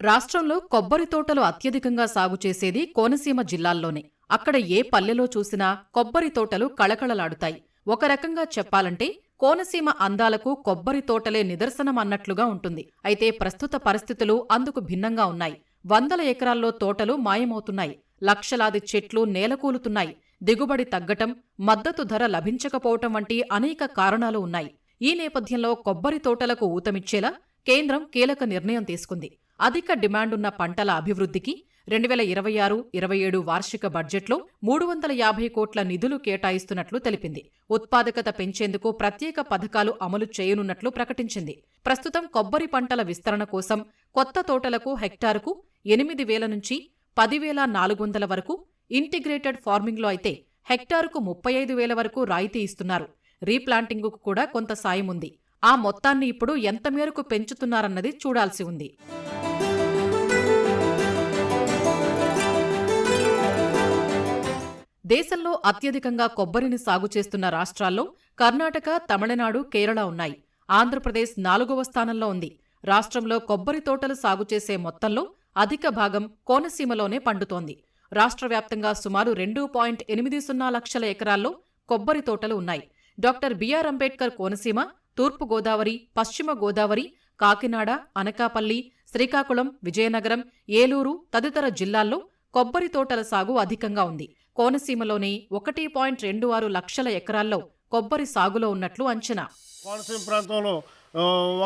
రాష్ట్రంలో కొబ్బరి తోటలు అత్యధికంగా సాగు చేసేది కోనసీమ జిల్లాల్లోనే. అక్కడ ఏ పల్లెలో చూసినా కొబ్బరి తోటలు కళకళలాడుతాయి. ఒక రకంగా చెప్పాలంటే కోనసీమ అందాలకు కొబ్బరి తోటలే నిదర్శనం అన్నట్లుగా ఉంటుంది. అయితే ప్రస్తుత పరిస్థితులు అందుకు భిన్నంగా ఉన్నాయి. వందల ఎకరాల్లో తోటలు మాయమవుతున్నాయి. లక్షలాది చెట్లు నేలకూలుతున్నాయి. దిగుబడి తగ్గటం మద్దతు ధర లభించకపోవటం వంటి అనేక కారణాలు ఉన్నాయి. ఈ నేపథ్యంలో కొబ్బరి తోటలకు ఊతమిచ్చేలా కేంద్రం కీలక నిర్ణయం తీసుకుంది. అధిక డిమాండున్న పంటల అభివృద్ధికి రెండు వేల ఇరవై ఆరు ఇరవై ఏడు వార్షిక బడ్జెట్లో మూడు వందల యాభై కోట్ల నిధులు కేటాయిస్తున్నట్లు తెలిపింది. ఉత్పాదకత పెంచేందుకు ప్రత్యేక పథకాలు అమలు చేయనున్నట్లు ప్రకటించింది. ప్రస్తుతం కొబ్బరి పంటల విస్తరణ కోసం కొత్త తోటలకు హెక్టారుకు ఎనిమిది వేల నుంచి పదివేల నాలుగు వందల వరకు ఇంటిగ్రేటెడ్ ఫార్మింగ్లో అయితే హెక్టారుకు ముప్పై ఐదు వేల వరకు రాయితీ ఇస్తున్నారు. రీప్లాంటింగుకు కూడా కొంత సాయం ఉంది ఆ మొత్తాన్ని ఇప్పుడు ఎంత మేరకు పెంచుతున్నారన్నది చూడాల్సి ఉంది. దేశంలో అత్యధికంగా కొబ్బరిని సాగు చేస్తున్న రాష్ట్రాల్లో కర్ణాటక తమిళనాడు కేరళ ఉన్నాయి. ఆంధ్రప్రదేశ్ నాలుగవ స్థానంలో ఉంది. రాష్ట్రంలో కొబ్బరి తోటలు సాగు చేసే మొత్తంలో అధిక భాగం కోనసీమలోనే పండుతోంది. రాష్ట్ర వ్యాప్తంగా సుమారు రెండు పాయింట్ ఎనిమిది సున్నా లక్షల ఎకరాల్లో కొబ్బరి తోటలు ఉన్నాయి. డాక్టర్ బిఆర్ అంబేద్కర్ కోనసీమ తూర్పు గోదావరి పశ్చిమ గోదావరి కాకినాడ అనకాపల్లి శ్రీకాకుళం విజయనగరం ఏలూరు తదితర జిల్లాల్లో కొబ్బరి తోటల సాగు అధికంగా ఉంది. కోనసీమలోని ఒకటి పాయింట్ రెండు ఆరు లక్షల ఎకరాల్లో కొబ్బరి సాగులో ఉన్నట్లు అంచనా. కోనసీమ ప్రాంతంలో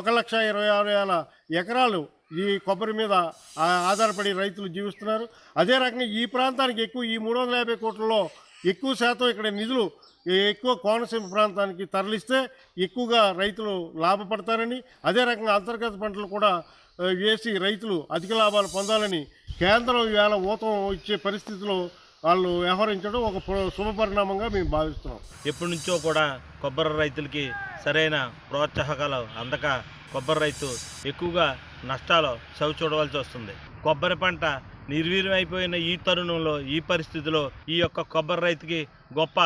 ఒక లక్ష ఇరవై ఆరు వేల ఎకరాలు ఈ కొబ్బరి మీద ఆధారపడి రైతులు జీవిస్తున్నారు. అదే రకంగా ఈ ప్రాంతానికి ఎక్కువ ఈ మూడు వందల యాభై కోట్లలో ఎక్కువ శాతం ఇక్కడ నిధులు ఎక్కువ కోనసీమ ప్రాంతానికి తరలిస్తే ఎక్కువగా రైతులు లాభపడతారని అదే రకంగా అంతర్గత పంటలు కూడా వేసి రైతులు అధిక లాభాలు పొందాలని కేంద్రం ఈవేళ ఊతం ఇచ్చే పరిస్థితిలో వాళ్ళు వ్యవహరించడం ఒక శుభపరిణామంగా మేము భావిస్తున్నాం. ఎప్పటి నుంచో కూడా కొబ్బరి రైతులకి సరైన ప్రోత్సాహకాలు అందక కొబ్బరి రైతు ఎక్కువగా నష్టాలు చవి చూడవలసి వస్తుంది. కొబ్బరి పంట నిర్వీర్యమైపోయిన అయిపోయిన ఈ తరుణంలో ఈ పరిస్థితిలో ఈ యొక్క కొబ్బరి రైతుకి గొప్ప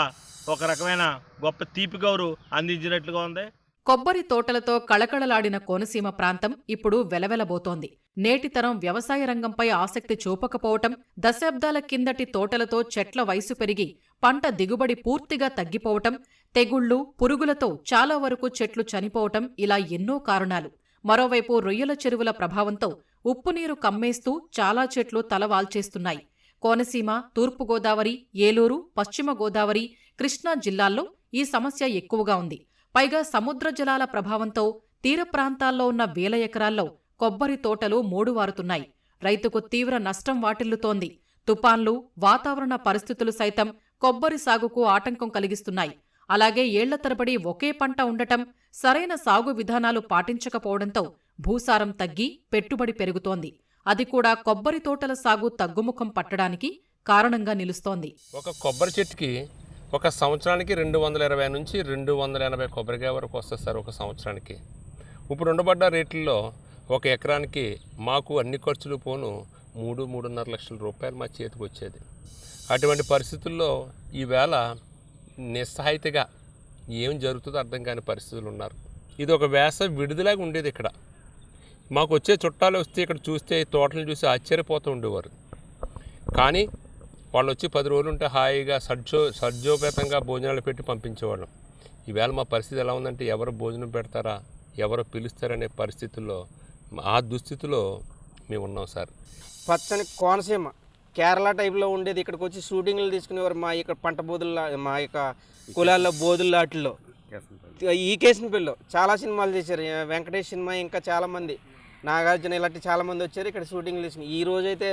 ఒక రకమైన గొప్ప తీపి గౌరు అందించినట్లుగా ఉంది. కొబ్బరి తోటలతో కళకళలాడిన కోనసీమ ప్రాంతం ఇప్పుడు వెలవెలబోతోంది. నేటితరం వ్యవసాయ రంగంపై ఆసక్తి చూపకపోవటం దశాబ్దాల కిందటి తోటలతో చెట్ల వయసు పెరిగి పంట దిగుబడి పూర్తిగా తగ్గిపోవటం తెగుళ్ళు పురుగులతో చాలా వరకు చెట్లు చనిపోవటం ఇలా ఎన్నో కారణాలు. మరోవైపు రొయ్యల చెరువుల ప్రభావంతో ఉప్పునీరు కమ్మేస్తూ చాలా చెట్లు తలవాల్చేస్తున్నాయి కోనసీమ తూర్పుగోదావరి ఏలూరు పశ్చిమ గోదావరి కృష్ణా జిల్లాల్లో ఈ సమస్య ఎక్కువగా ఉంది. పైగా సముద్ర జలాల ప్రభావంతో తీర ప్రాంతాల్లో ఉన్న వేల ఎకరాల్లో కొబ్బరి తోటలు మూడువారుతున్నాయి. రైతుకు తీవ్ర నష్టం వాటిల్లుతోంది. తుపాన్లు వాతావరణ పరిస్థితులు సైతం కొబ్బరి సాగుకు ఆటంకం కలిగిస్తున్నాయి. అలాగే ఏళ్ళ తరబడి ఒకే పంట ఉండటం సరైన సాగు విధానాలు పాటించకపోవడంతో భూసారం తగ్గి పెట్టుబడి పెరుగుతోంది. అది కూడా కొబ్బరి తోటల సాగు తగ్గుముఖం పట్టడానికి కారణంగా నిలుస్తోంది. ఒక కొబ్బరి చెట్టుకి ఒక సంవత్సరానికి రెండు వందల ఇరవై నుంచి రెండు వందల ఎనభై కొబ్బరికాయ వరకు వస్తుంది సార్ ఒక సంవత్సరానికి. ఇప్పుడు ఉండబడ్డ రేట్లలో ఒక ఎకరానికి మాకు అన్ని ఖర్చులు పోను మూడు మూడున్నర లక్షల రూపాయలు మా చేతికి వచ్చేది. అటువంటి పరిస్థితుల్లో ఈవేళ నిస్సహాయితగా ఏం జరుగుతుందో అర్థం కాని పరిస్థితులు ఉన్నారు. ఇది ఒక వేస విడుదలాగా ఉండేది ఇక్కడ. మాకు వచ్చే చుట్టాలు వస్తే ఇక్కడ చూస్తే ఈ తోటలను చూసి ఆశ్చర్యపోతూ ఉండేవారు. కానీ వాళ్ళు వచ్చి పది రోజులు ఉంటే హాయిగా సడ్జో సడ్జోపేతంగా భోజనాలు పెట్టి పంపించేవాళ్ళం. ఈవేళ మా పరిస్థితి ఎలా ఉందంటే ఎవరు భోజనం పెడతారా ఎవరు పిలుస్తారనే పరిస్థితుల్లో ఆ దుస్థితిలో మేము ఉన్నాం సార్. పచ్చని కోనసీమ కేరళ టైప్లో ఉండేది. ఇక్కడికి వచ్చి షూటింగ్లు తీసుకునేవారు మా ఇక్కడ పంట బోధుల మా యొక్క కులాల్లో బోధుల లాటిల్లో. ఈ కేసునిపల్లిలో చాలా సినిమాలు చేశారు. ఆ వెంకటేష్ సినిమా ఇంకా చాలా మంది. నాగార్జున ఇలాంటి చాలా మంది వచ్చారు ఇక్కడ షూటింగ్లు తీసుకుని ఈ రోజైతే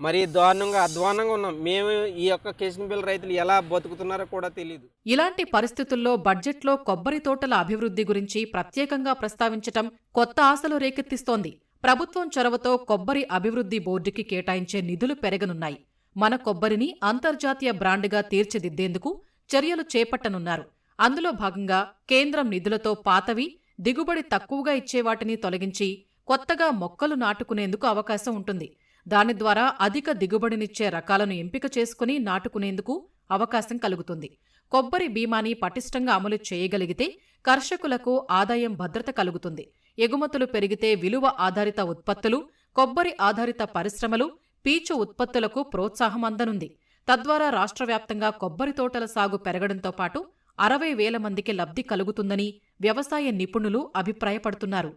మరి మరీ దారుణంగా అధ్వానంగా ఉన్నాం. మేము ఈ యొక్క కేసునిపల్లి రైతులు ఎలా బతుకుతున్నారో కూడా తెలియదు ఇలాంటి పరిస్థితుల్లో బడ్జెట్లో కొబ్బరి తోటల అభివృద్ధి గురించి ప్రత్యేకంగా ప్రస్తావించటం కొత్త ఆశలు రేకెత్తిస్తోంది. ప్రభుత్వం చొరవతో కొబ్బరి అభివృద్ధి బోర్డుకి కేటాయించే నిధులు పెరగనున్నాయి. మన కొబ్బరిని అంతర్జాతీయ బ్రాండ్గా తీర్చిదిద్దేందుకు చర్యలు చేపట్టనున్నారు. అందులో భాగంగా కేంద్రం నిధులతో పాతవి దిగుబడి తక్కువగా ఇచ్చేవాటిని తొలగించి కొత్తగా మొక్కలు నాటుకునేందుకు అవకాశం ఉంటుంది. దాని ద్వారా అధిక దిగుబడినిచ్చే రకాలను ఎంపిక చేసుకుని నాటుకునేందుకు అవకాశం కలుగుతుంది. కొబ్బరి బీమాని పటిష్టంగా అమలు చేయగలిగితే కర్షకులకు ఆదాయం భద్రత కలుగుతుంది. ఎగుమతులు పెరిగితే విలువ ఆధారిత ఉత్పత్తులు కొబ్బరి ఆధారిత పరిశ్రమలు పీచు ఉత్పత్తులకు ప్రోత్సాహం అందనుంది. తద్వారా రాష్ట్ర వ్యాప్తంగా కొబ్బరి తోటల సాగు పెరగడంతో పాటు అరవై వేల మందికి లబ్ధి కలుగుతుందని వ్యవసాయ నిపుణులు అభిప్రాయపడుతున్నారు.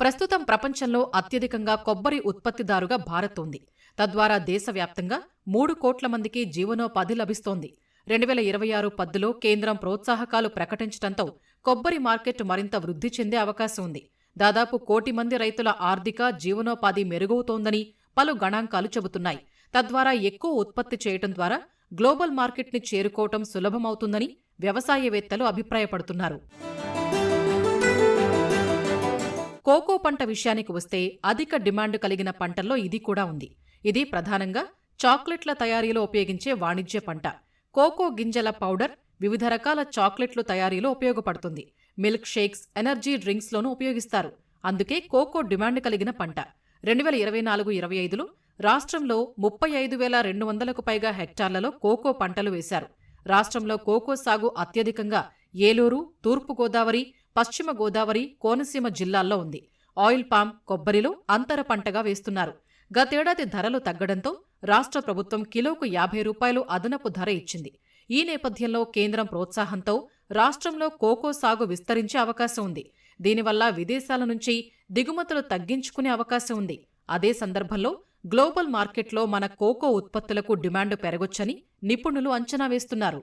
ప్రస్తుతం ప్రపంచంలో అత్యధికంగా కొబ్బరి ఉత్పత్తిదారుగా భారత్ ఉంది. తద్వారా దేశవ్యాప్తంగా మూడు కోట్ల మందికి జీవనోపాధి లభిస్తోంది. రెండు వేల ఇరవై ఆరు పద్దులో కేంద్రం ప్రోత్సాహకాలు ప్రకటించడంతో కొబ్బరి మార్కెట్ మరింత వృద్ధి చెందే అవకాశం ఉంది. దాదాపు కోటి మంది రైతుల ఆర్థిక జీవనోపాధి మెరుగవుతోందని పలు గణాంకాలు చెబుతున్నాయి. తద్వారా ఎక్కువ ఉత్పత్తి చేయటం ద్వారా గ్లోబల్ మార్కెట్ని చేరుకోవటం సులభమవుతుందని వ్యవసాయవేత్తలు అభిప్రాయపడుతున్నారు. కోకో పంట విషయానికి వస్తే అధిక డిమాండ్ కలిగిన పంటల్లో ఇది కూడా ఉంది. ఇది ప్రధానంగా చాక్లెట్ల తయారీలో ఉపయోగించే వాణిజ్య పంట. కోకో గింజల పౌడర్ వివిధ రకాల చాక్లెట్లు తయారీలో ఉపయోగపడుతుంది. మిల్క్ షేక్స్ ఎనర్జీ డ్రింక్స్లోనూ ఉపయోగిస్తారు. అందుకే కోకో డిమాండ్ కలిగిన పంట. రెండు వేల ఇరవై నాలుగు ఇరవై ఐదులో రాష్ట్రంలో ముప్పై ఐదు వేల రెండు వందలకు పైగా హెక్టార్లలో కోకో పంటలు వేశారు. రాష్ట్రంలో కోకో సాగు అత్యధికంగా ఏలూరు తూర్పుగోదావరి పశ్చిమ గోదావరి కోనసీమ జిల్లాల్లో ఉంది. ఆయిల్ పామ్ కొబ్బరిలో అంతర పంటగా వేస్తున్నారు. గతేడాది ధరలు తగ్గడంతో రాష్ట్ర ప్రభుత్వం కిలోకు యాభై రూపాయలు అదనపు ధర ఇచ్చింది. ఈ నేపథ్యంలో కేంద్రం ప్రోత్సాహంతో రాష్ట్రంలో కోకో సాగు విస్తరించే అవకాశం ఉంది. దీనివల్ల విదేశాల నుంచి దిగుమతులు తగ్గించుకునే అవకాశం ఉంది. అదే సందర్భంలో గ్లోబల్ మార్కెట్లో మన కోకో ఉత్పత్తులకు డిమాండ్ పెరగొచ్చని నిపుణులు అంచనా వేస్తున్నారు.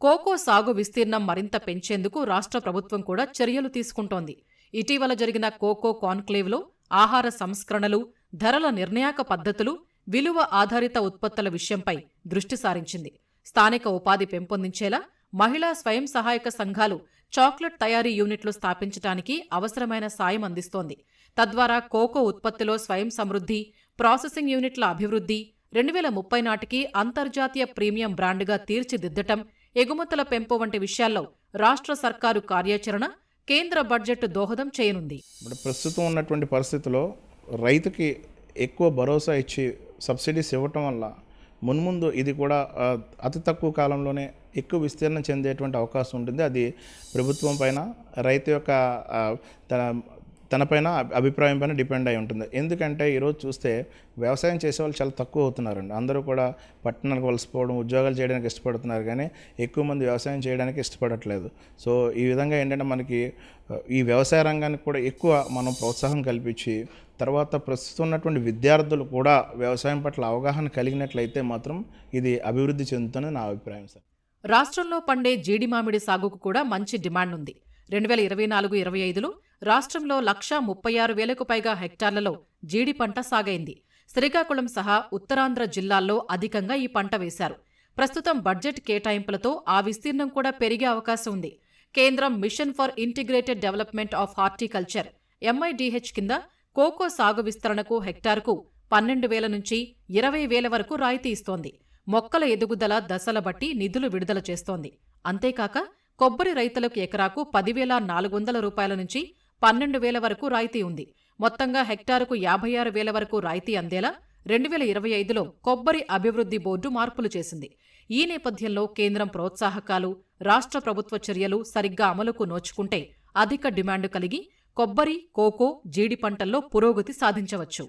కోకో సాగు విస్తీర్ణం మరింత పెంచేందుకు రాష్ట్ర ప్రభుత్వం కూడా చర్యలు తీసుకుంటోంది. ఇటీవల జరిగిన కోకో కాన్క్లేవ్లో ఆహార సంస్కరణలు ధరల నిర్ణయాక పద్ధతులు విలువ ఆధారిత ఉత్పత్తుల విషయంపై దృష్టి సారించింది. స్థానిక ఉపాధి పెంపొందించేలా మహిళా స్వయం సహాయక సంఘాలు చాక్లెట్ తయారీ యూనిట్లు స్థాపించడానికి అవసరమైన సాయం అందిస్తోంది. తద్వారా కోకో ఉత్పత్తిలో స్వయం సమృద్ధి ప్రాసెసింగ్ యూనిట్ల అభివృద్ధి రెండు వేల ముప్పై నాటికి అంతర్జాతీయ ప్రీమియం బ్రాండ్గా తీర్చిదిద్దటం ఎగుమతుల పెంపు వంటి విషయాల్లో రాష్ట్ర సర్కారు కార్యాచరణ కేంద్ర బడ్జెట్ దోహదం చేయనుంది. ఇప్పుడు ప్రస్తుతం ఉన్నటువంటి పరిస్థితిలో రైతుకి ఎక్కువ భరోసా ఇచ్చి సబ్సిడీస్ ఇవ్వటం వల్ల మున్ముందు ఇది కూడా అతి తక్కువ కాలంలోనే ఎక్కువ విస్తీర్ణం చెందేటువంటి అవకాశం ఉంటుంది. అది ప్రభుత్వం పైన రైతు యొక్క తన తనపైన అభిప్రాయం పైన డిపెండ్ అయి ఉంటుంది. ఎందుకంటే ఈరోజు చూస్తే వ్యవసాయం చేసే వాళ్ళు చాలా తక్కువ అవుతున్నారండి. అందరూ కూడా పట్టణాలకు వలసిపోవడం ఉద్యోగాలు చేయడానికి ఇష్టపడుతున్నారు కానీ ఎక్కువ మంది వ్యవసాయం చేయడానికి ఇష్టపడట్లేదు. సో ఈ విధంగా ఏంటంటే మనకి ఈ వ్యవసాయ రంగానికి కూడా ఎక్కువ మనం ప్రోత్సాహం కల్పించి తర్వాత ప్రస్తుతం ఉన్నటువంటి విద్యార్థులు కూడా వ్యవసాయం పట్ల అవగాహన కలిగినట్లయితే మాత్రం ఇది అభివృద్ధి చెందుతుందని నా అభిప్రాయం సార్. రాష్ట్రంలో పండే జీడి మామిడి సాగుకు కూడా మంచి డిమాండ్ ఉంది. రెండు వేల ఇరవై నాలుగు ఇరవై ఐదులో రాష్ట్రంలో లక్షా ముప్పై ఆరు వేలకు పైగా హెక్టార్లలో జీడి పంట సాగైంది. శ్రీకాకుళం సహా ఉత్తరాంధ్ర జిల్లాల్లో అధికంగా ఈ పంట వేశారు. ప్రస్తుతం బడ్జెట్ కేటాయింపులతో ఆ విస్తీర్ణం కూడా పెరిగే అవకాశం ఉంది. కేంద్రం mission for integrated development of horticulture MIDH కింద కోకో సాగు విస్తరణకు హెక్టార్కు పన్నెండు వేల నుంచి ఇరవై వేల వరకు రాయితీ ఇస్తోంది. మొక్కల ఎదుగుదల దశల బట్టి నిధులు విడుదల చేస్తోంది. అంతేకాక కొబ్బరి రైతులకు ఎకరాకు పదివేల నాలుగు వందల రూపాయల నుంచి పన్నెండు వేల వరకు రాయితీ ఉంది. మొత్తంగా హెక్టారుకు యాభై ఆరు వేల వరకు రాయితీ అందేలా రెండు వేల ఇరవై ఐదులో కొబ్బరి అభివృద్ధి బోర్డు మార్పులు చేసింది. ఈ నేపథ్యంలో కేంద్రం ప్రోత్సాహకాలు రాష్ట్ర ప్రభుత్వ చర్యలు సరిగ్గా అమలుకు నోచుకుంటే అధిక డిమాండ్ కలిగి కొబ్బరి కోకో జీడి పంటల్లో పురోగతి సాధించవచ్చు.